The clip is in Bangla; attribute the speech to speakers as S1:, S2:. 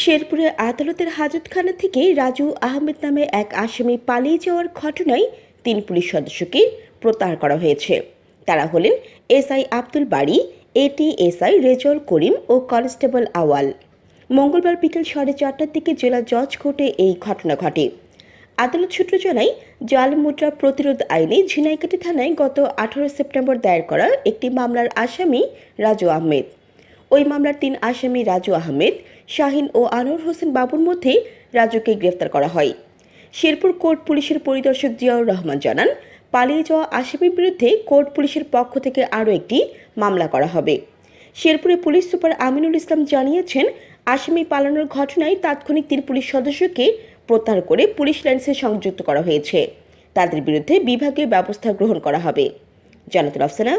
S1: শেরপুরে আদালতের হাজতখানা থেকে রাজু আহমেদ নামে এক আসামি পালিয়ে যাওয়ার ঘটনায় তিন পুলিশ সদস্যকে প্রত্যাহার করা হয়েছে। তারা হলেন এসআই আব্দুল বাড়ি এটিএসআই রেজল করিম ও কনস্টেবল আওয়াল। মঙ্গলবার বিকেল সাড়ে চারটার দিকে জেলা জজ কোর্টে এই ঘটনা ঘটে। আদালত সূত্র জানায়, জাল মুদ্রা প্রতিরোধ আইনে ঝিনাইকাটি থানায় গত আঠারো সেপ্টেম্বর দায়ের করা একটি মামলার আসামি রাজু আহমেদ। ওই মামলার তিন আসামি রাজু আহমেদ, শাহিন ও আনোয়ার হোসেন বাবুর মধ্যে রাজুকে গ্রেফতার করা হয়। শেরপুর কোর্ট পুলিশের পরিদর্শক জিয়াউর রহমান জানান, পালিয়ে যাওয়া আসামির বিরুদ্ধে কোর্ট পুলিশের পক্ষ থেকে আরও একটি মামলা করা হবে। শেরপুরে পুলিশ সুপার আমিনুল ইসলাম জানিয়েছেন, আসামি পালানোর ঘটনায় তাৎক্ষণিক তিন পুলিশ সদস্যকে প্রত্যাহার করে পুলিশ লাইন্সে সংযুক্ত করা হয়েছে। তাদের বিরুদ্ধে বিভাগীয় ব্যবস্থা গ্রহণ করা হবে। জানাতুল আফসানা